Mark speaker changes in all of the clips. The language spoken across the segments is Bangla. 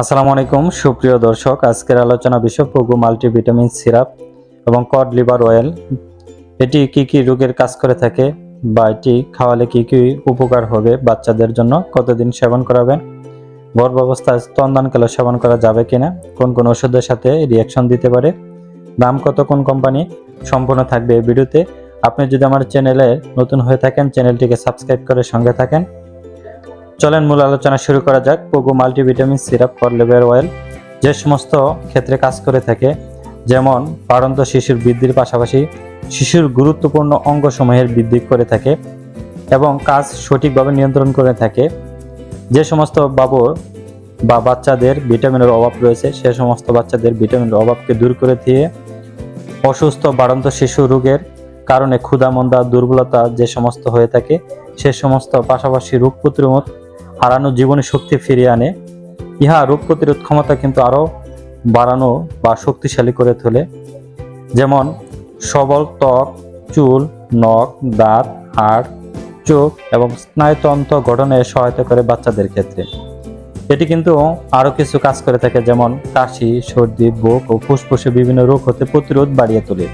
Speaker 1: আসসালামু আলাইকুম, সুপ্রিয় দর্শক। আজকের আলোচনা বিষয় পগু মাল্টিভিটামিন সিরাপ এবং কড লিভার অয়েল। এটি কি কি রোগের কাজ করে থাকে বা এটি খাওয়ালে কি কি উপকার হবে বাচ্চাদের জন্য? কতদিন সেবন করাবেন? গর্ভাবস্থায় স্তনদানকালে সেবন করা যাবে কিনা? কোন কোন ওষুধের সাথে রিয়াকশন দিতে পারে? দাম কত কোন কোম্পানি সম্পূর্ণ থাকবে এই ভিডিওতে। আপনি যদি আমার চ্যানেলে নতুন হয়ে থাকেন, চ্যানেলটিকে সাবস্ক্রাইব করে সঙ্গে থাকেন। চলেন মূল আলোচনা শুরু করা যাক। Pogo multivitamin, syrup, for liver oil যে সমস্ত ক্ষেত্রে কাজ করে থাকে, যেমন বাড়ন্ত শিশুর বৃদ্ধির পাশাপাশি শিশুর গুরুত্বপূর্ণ অঙ্গসমূহের বৃদ্ধি করে থাকে এবং কাজ সঠিকভাবে নিয়ন্ত্রণ করে থাকে। যে সমস্ত বাবুর বা বাচ্চাদের ভিটামিনের অভাব রয়েছে, সে সমস্ত বাচ্চাদের ভিটামিনের অভাবকে দূর করে দিয়ে অসুস্থ বাড়ন্ত শিশু রোগের কারণে ক্ষুধামন্দা, দুর্বলতা যে সমস্ত হয়ে থাকে, সে সমস্ত পাশাপাশি রোগ প্রতিরোধ হারানো জীবনী শক্তি ফিরিয়ে আনে। ইহা রোগ প্রতিরোধ ক্ষমতা কিন্তু আরও বাড়ানো বা শক্তিশালী করে তোলে। যেমন সবল ত্বক, চুল, নখ, দাঁত, হাড়, চোখ এবং স্নায়ুতন্ত্র গঠনে সহায়তা করে বাচ্চাদের ক্ষেত্রে। এটি কিন্তু আরও কিছু কাজ করে থাকে, যেমন কাশি, সর্দি, বুক ও ফুসফুসে বিভিন্ন রোগ হতে প্রতিরোধ বাড়িয়ে তোলে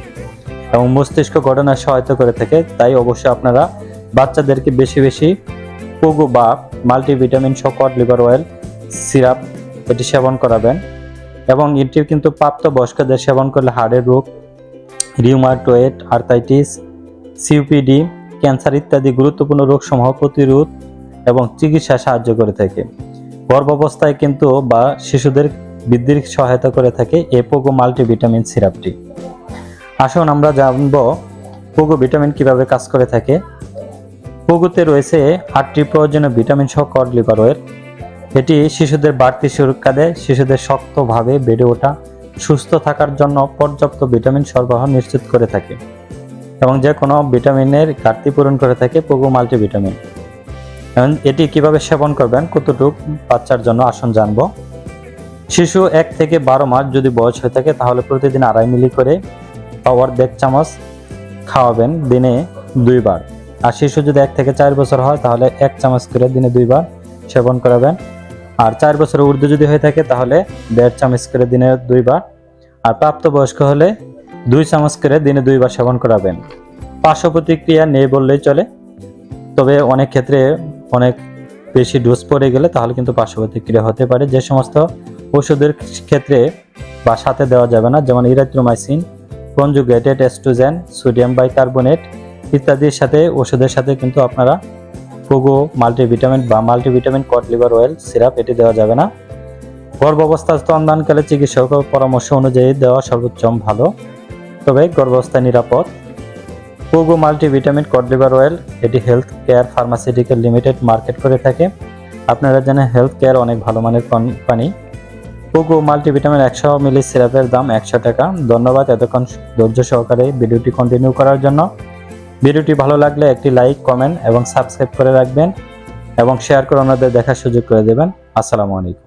Speaker 1: এবং মস্তিষ্ক গঠনে সহায়তা করে থাকে। তাই অবশ্যই আপনারা বাচ্চাদেরকে বেশি বেশি পোগো বা মাল্টিভিটামিন সকট লিভার অয়েল, সিরাপ এটি সেবন করাবেন। এবং এটি কিন্তু প্রাপ্ত বয়স্কদের সেবন করলে হাড়ের রোগ রিউমাটয়েড আর্থাইটিস সিউপিডি ক্যান্সার ইত্যাদি গুরুত্বপূর্ণ রোগসমূহ প্রতিরোধ এবং চিকিৎসা সাহায্য করে থাকে। গর্ভাবস্থায় কিন্তু বা শিশুদের বৃদ্ধির সহায়তা করে থাকে এই পোগো মাল্টিভিটামিন সিরাপটি। আসুন আমরা জানব পোগো ভিটামিন কীভাবে কাজ করে থাকে। পোগোতে রয়েছে আটটি প্রয়োজনীয় ভিটামিন সহ কড লিভার অয়েল। এটি শিশুদের বাড়তি সুরক্ষা দেয়, শিশুদের শক্তভাবে বেড়ে ওঠা, সুস্থ থাকার জন্য পর্যাপ্ত ভিটামিন সরবরাহ নিশ্চিত করে থাকে এবং যে কোনো ভিটামিনের ঘাটতি পূরণ করে থাকে পোগো মাল্টিভিটামিন। এবং এটি কীভাবে সেবন করবেন কতটুকু বাচ্চার জন্য আসন জানব। শিশু এক থেকে বারো মাস যদি বয়স হয়ে থাকে তাহলে প্রতিদিন আড়াই মিলি করে দেড় চামচ খাওয়াবেন দিনে দুইবার। আর শিশু যদি এক থেকে চার বছর হয়, তাহলে এক চামচ করে দিনে দুইবার সেবন করাবেন। আর চার বছরের ঊর্ধ্বে যদি হয়ে থাকে, তাহলে দেড় চামচ করে দিনে দুইবার। আর প্রাপ্তবয়স্ক হলে দুই চামচ করে দিনে দুইবার সেবন করাবেন। পার্শ্ব প্রতিক্রিয়া নেই বললেই চলে। তবে অনেক ক্ষেত্রে অনেক বেশি ডোজ পড়ে গেলে তাহলে কিন্তু পার্শ্ব প্রতিক্রিয়া হতে পারে। যে সমস্ত ওষুধের ক্ষেত্রে বা সাথে দেওয়া যাবে না, যেমন erythromycin conjugated, oestrogen, sodium bicarbonate ইত্যাদির সাথে, ওষুধের সাথে কিন্তু আপনারা পোগো মাল্টিভিটামিন বা multivitamin cod liver oil syrup এটি দেওয়া যাবে না। গর্ভাবস্থা স্তনদানকালে চিকিৎসকের পরামর্শ অনুযায়ী দেওয়া সর্বোচ্চ ভালো। তবে গর্ভাবস্থা নিরাপদ। Pogo multivitamin cod liver oil এটি health care pharmaceutical limited market করে থাকে। আপনারা জানেন হেলথ কেয়ার অনেক ভালো মানের কোম্পানি পোগো মাল্টিভিটামিন একশো মিলি সিরাপের দাম একশো টাকা। ধন্যবাদ এতক্ষণ ধৈর্য সহকারে ভিডিওটি কন্টিনিউ করার জন্য। ভিডিওটি ভালো লাগলে একটি লাইক, কমেন্ট এবং সাবস্ক্রাইব করে রাখবেন এবং শেয়ার করে ওনাদের দেখার সুযোগ করে দেবেন। আসসালামু আলাইকুম।